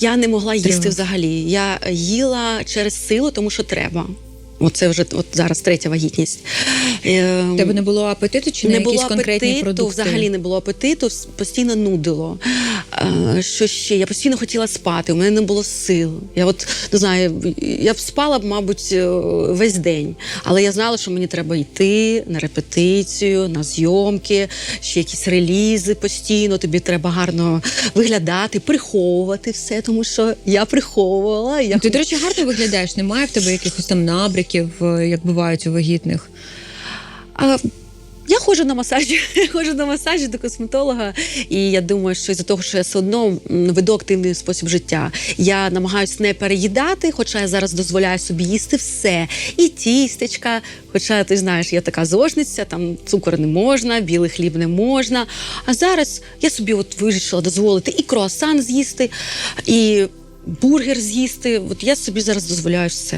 Я не могла їсти взагалі. Я їла через силу, тому що треба. Оце вже от зараз третя вагітність. Е, У тебе не було апетиту чи на не якісь було конкретні апетиту, продукти? взагалі не було апетиту, постійно нудило. Що ще? Я постійно хотіла спати, у мене не було сил. Я от не знаю, я б спала б, мабуть, е, весь день. Але я знала, що мені треба йти на репетицію, на зйомки, ще якісь релізи постійно. Тобі треба гарно виглядати, приховувати все, тому що я приховувала. Я Ти, до речі, гарно виглядаєш. Немає в тебе якихось там набряків, е, як бувають у вагітних. А, я ходжу на масажі, ходжу на масажі до косметолога, і я думаю, що із-за того, що я все одно веду активний спосіб життя, я намагаюся не переїдати, хоча я зараз дозволяю собі їсти все. І тістечка, хоча ти знаєш, я така зожниця, там цукор не можна, білий хліб не можна. А зараз я собі от вирішила дозволити і круасан з'їсти, і бургер з'їсти. От я собі зараз дозволяю все.